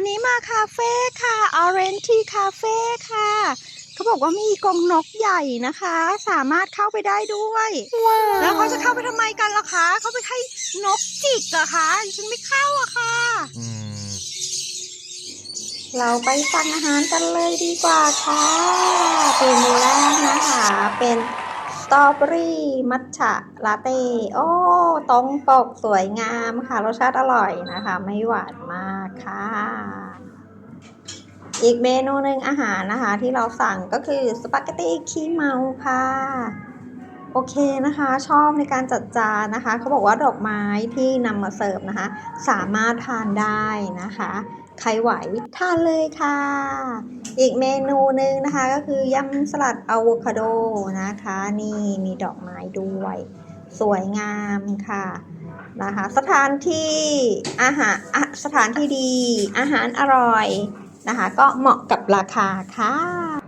วันนี้มาคาเฟ่ค่ะ Orange Tea Cafe ค่ะ เขาบอกว่ามีกรงนกใหญ่นะคะ สามารถเข้าไปได้ด้วย แล้วเขาจะเข้าไปทำไมกันล่ะคะ เขาไปให้นกจิกเหรอะคะฉันไม่เข้าอะค่ะอืมเราไปสั่งอาหารกันเลยดีกว่าค่ะ เมนูแรกนะคะ เป็นส ตรอเบอรี่มัทฉะลาเต้ โอ้ตรงปกสวยงามค่ะ รสชาติอร่อยนะคะ ไม่หวานมากค่ะ อีกเมนูหนึ่งอาหารนะคะ ที่เราสั่งก็คือสปาเกตตี้ขี้เมาค่ะ โอเคนะคะ ชอบในการจัดจานนะคะ เขาบอกว่าดอกไม้ที่นำมาเสิร์ฟนะคะ สามารถทานได้นะคะ ใครไหวทานเลยค่ะ อีกเมนูหนึ่งนะคะก็คือยำสลัดอะโวคาโดนะคะ นี่มีดอกไม้ด้วย สวยงามค่ะนะคะสถานที่อาหารสถานที่ดี อาหารอร่อยนะคะ ก็เหมาะกับราคาค่ะ